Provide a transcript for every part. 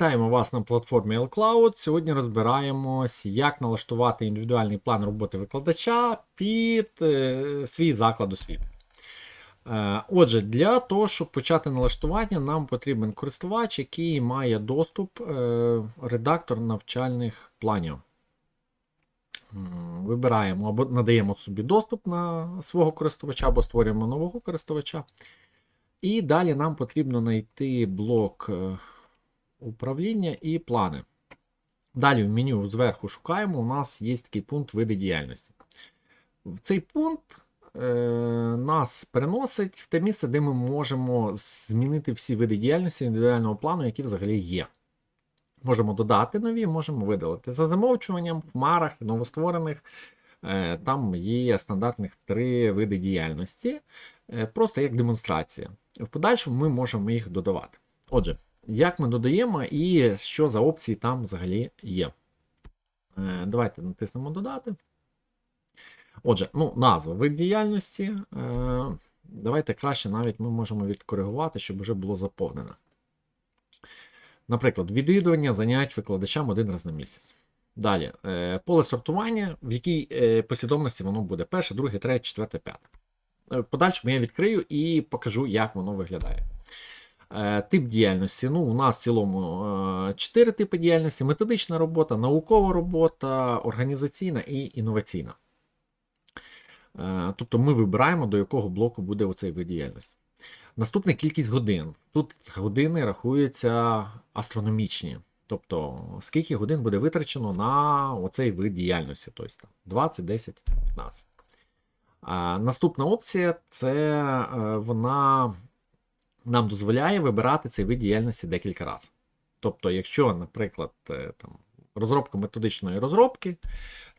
Вітаємо вас на платформі L-Cloud. Сьогодні розбираємось, як налаштувати індивідуальний план роботи викладача під е, свій заклад освіти. Е, Отже, для того, щоб почати налаштування, нам потрібен користувач, який має доступ е, редактор навчальних планів. Вибираємо або надаємо собі доступ на свого користувача, або створюємо нового користувача. І далі нам потрібно знайти блок е, управління і плани. Далі в меню зверху шукаємо, у нас є такий пункт види діяльності. Цей пункт е, нас переносить в те місце, де ми можемо змінити всі види діяльності індивідуального плану, які взагалі є. Можемо додати нові, можемо видалити. За замовчуванням, в хмарах, новостворених. е, Там є стандартних три види діяльності, е, просто як демонстрація. В подальшому ми можемо їх додавати. Отже, як ми додаємо і що за опції там взагалі є. Е, Давайте натиснемо додати. Отже, ну, назва вид діяльності. Е, Давайте краще навіть ми можемо відкоригувати, щоб вже було заповнено. Наприклад, відвідування занять викладачам один раз на місяць. Далі, е, поле сортування, в якій послідовності воно буде перше, друге, третє, четверте, п'яте. Е, В я відкрию і покажу, як воно виглядає. Е, Тип діяльності. Ну, у нас в цілому е, чотири типи діяльності: методична робота, наукова робота, організаційна і інноваційна. Е, Тобто ми вибираємо, до якого блоку буде оцей вид діяльності. Наступна кількість годин. Тут години рахуються астрономічні. Тобто, скільки годин буде витрачено на оцей вид діяльності, тобто 20, 10, 15. А наступна опція це вона нам дозволяє вибирати цей вид діяльності декілька разів. Тобто, якщо, наприклад, е, там, розробка методичної розробки,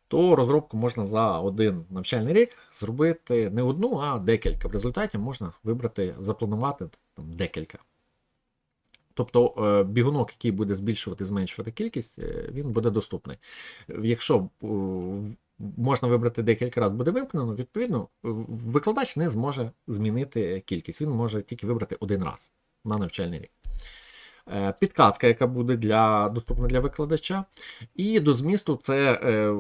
то розробку можна за один навчальний рік зробити не одну, а декілька. В результаті можна вибрати, запланувати там, декілька. Тобто е, бігунок, який буде збільшувати, зменшувати кількість, е, він буде доступний. Якщо можна вибрати декілька разів, буде вимкнено, відповідно, викладач не зможе змінити кількість. Він може тільки вибрати один раз на навчальний рік. Е, Підказка, яка буде для, доступна для викладача. І до змісту це е,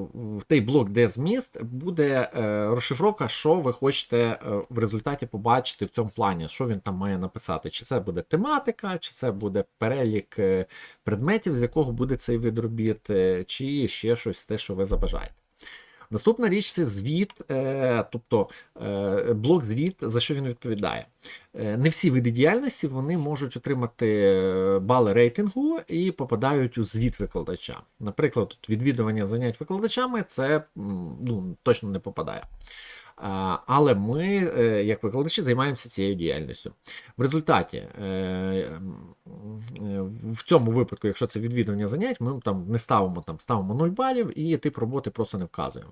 той блок, де зміст, буде е, розшифровка, що ви хочете в результаті побачити в цьому плані, що він там має написати. Чи це буде тематика, чи це буде перелік предметів, з якого буде цей вид робіт, е, чи ще щось те, що ви забажаєте. Наступна річ це звіт, е, тобто е, блок звіт, за що він відповідає. Е, Не всі види діяльності вони можуть отримати бали рейтингу і попадають у звіт викладача. Наприклад, відвідування занять викладачами це ну, точно не попадає. Але ми, е, як викладачі, займаємося цією діяльністю. В результаті, е, е, в цьому випадку, якщо це відвідування занять, ми там не ставимо там, ставимо 0 балів і тип роботи просто не вказуємо.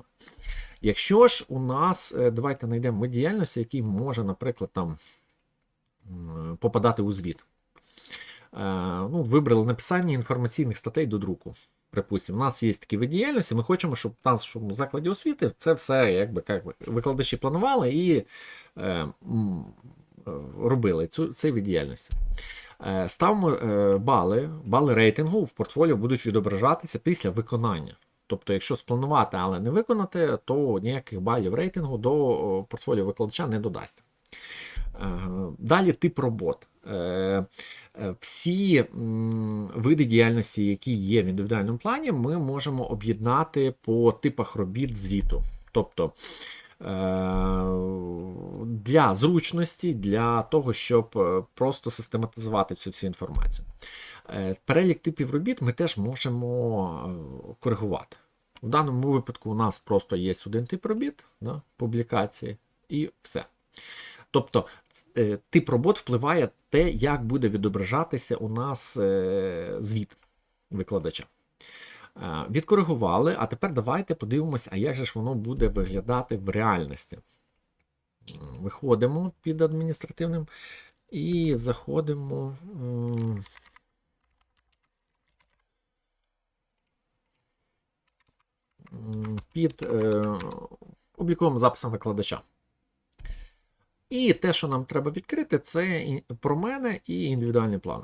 Якщо ж у нас, давайте знайдемо діяльності, який може, наприклад, там попадати у звіт. Ну, вибрали написання інформаційних статей до друку. Припустимо, у нас є такі види діяльності, ми хочемо, щоб в нашому закладі освіти це все якби, як би, викладачі планували і е, е, робили цю, цей вид діяльності. Е, ставимо е, бали, бали рейтингу в портфоліо будуть відображатися після виконання. Тобто, якщо спланувати, але не виконати, то ніяких балів рейтингу до портфоліо викладача не додасться. Е, Далі тип робот. Е, е, Всі види діяльності, які є в індивідуальному плані, ми можемо об'єднати по типах робіт звіту. Тобто для зручності, для того, щоб просто систематизувати цю всю інформацію. Перелік типів робіт ми теж можемо коригувати. В даному випадку у нас просто є один тип робіт, да, публікації, і все. Тобто е, тип робот впливає те, як буде відображатися у нас е, звіт викладача. Е, Відкоригували, а тепер давайте подивимося, а як же ж воно буде виглядати в реальності. Виходимо під адміністративним і заходимо. Під е, обліковим записом викладача. І те, що нам треба відкрити, це про мене і індивідуальний план.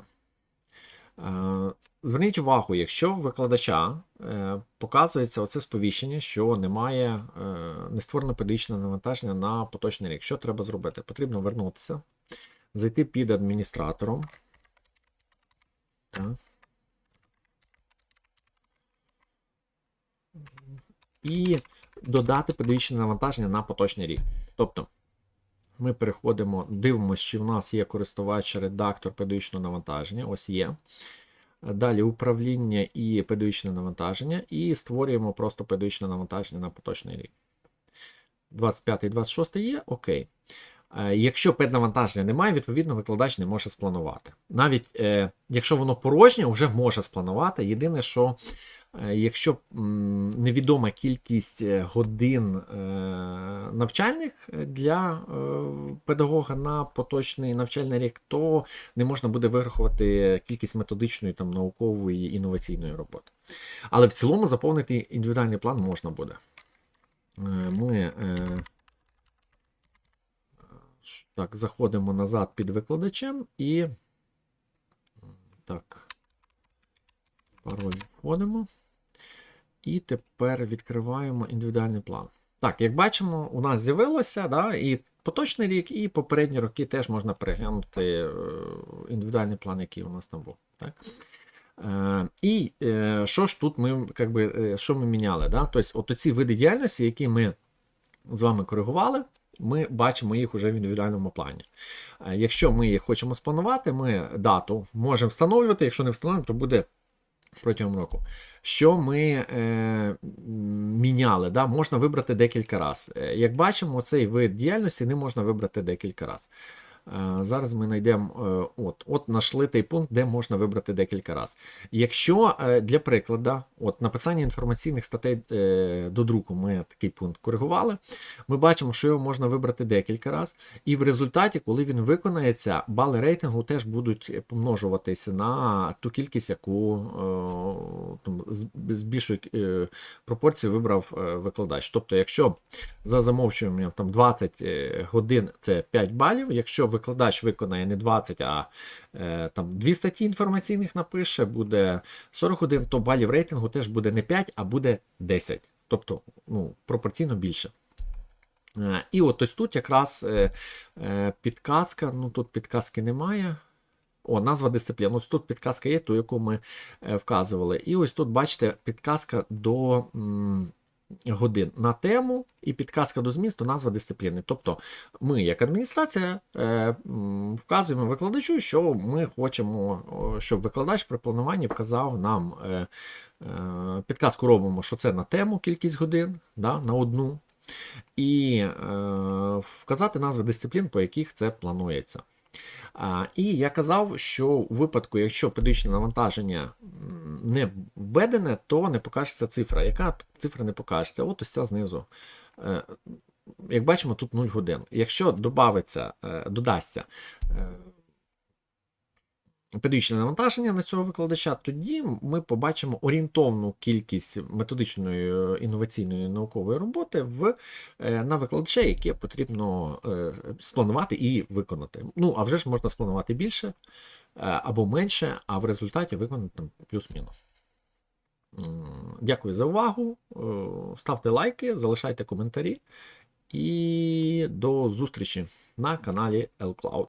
Е, Зверніть увагу, якщо в викладача е, показується оце сповіщення, що немає е, не створено педагогічне навантаження на поточний рік. Що треба зробити? Потрібно вернутися, зайти під адміністратором. І додати педагогічне навантаження на поточний рік. Тобто ми переходимо, дивимося, чи в нас є користувач редактор педагогічного навантаження. Ось є. Далі управління і педагогічне навантаження, і створюємо просто педагогічне навантаження на поточний рік. 25 і 26 є, окей. Е, Якщо педнавантаження немає, відповідно викладач не може спланувати. Навіть е, якщо воно порожнє, вже може спланувати. Єдине, що якщо невідома кількість е, годин е, навчальних е, для е, педагога на поточний навчальний рік, то не можна буде вирахувати кількість методичної, там, наукової інноваційної роботи. Але в цілому заповнити індивідуальний план можна буде. Е, Ми е, так, заходимо назад під викладачем і так, пароль вводимо. І тепер відкриваємо індивідуальний план. Так, як бачимо, у нас з'явилося, да, і поточний рік, і попередні роки теж можна переглянути е, індивідуальний план, який у нас там був. Так? Е, і е, що ж тут ми, как би, що ми міняли? Да? Тобто, от ці види діяльності, які ми з вами коригували, ми бачимо їх уже в індивідуальному плані. Якщо ми їх хочемо спланувати, ми дату можемо встановлювати, якщо не встановимо, то буде протягом року. Що ми е, міняли? Да? Можна вибрати декілька разів. Е, Як бачимо, цей вид діяльності не можна вибрати декілька разів. Е, Зараз ми знайдемо е, от, от знайшли той пункт, де можна вибрати декілька разів. Якщо е, для прикладу, от написання інформаційних статей до друку, ми такий пункт коригували, ми бачимо, що його можна вибрати декілька разів, і в результаті, коли він виконається, бали рейтингу теж будуть помножуватися на ту кількість, яку з, більшою пропорцією вибрав викладач. Тобто, якщо за замовчуванням там 20 е, годин це 5 балів, якщо викладач виконає не 20, а е, там 2 статті інформаційних напише, буде 40 годин, то балів рейтингу теж буде не 5, а буде 10. Тобто ну, пропорційно більше. Е, І от ось тут якраз е, е, підказка, ну тут підказки немає. О, назва дисциплін. Ось тут підказка є, ту, яку ми е, вказували. І ось тут, бачите, підказка до м, годин на тему і підказка до змісту, назва дисципліни. Тобто ми, як адміністрація, е, вказуємо викладачу, що ми хочемо, щоб викладач при плануванні вказав нам е, е, підказку робимо, що це на тему кількість годин, да, на одну і е, вказати назви дисциплін, по яких це планується. І я казав, що у випадку, якщо періодичне навантаження не введене, то не покажеться цифра. Яка цифра не покажеться? От ось ця знизу. Е, як бачимо, тут 0 годин. Якщо е, додасться е, навантаження на цього викладача, тоді ми побачимо орієнтовну кількість методичної е, інноваційної наукової роботи в, е, на викладача, яке потрібно е, спланувати і виконати. Ну, а вже ж можна спланувати більше або менше, а в результаті виконати плюс-мінус. Дякую за увагу. Ставте лайки, залишайте коментарі. І до зустрічі на каналі L-Cloud.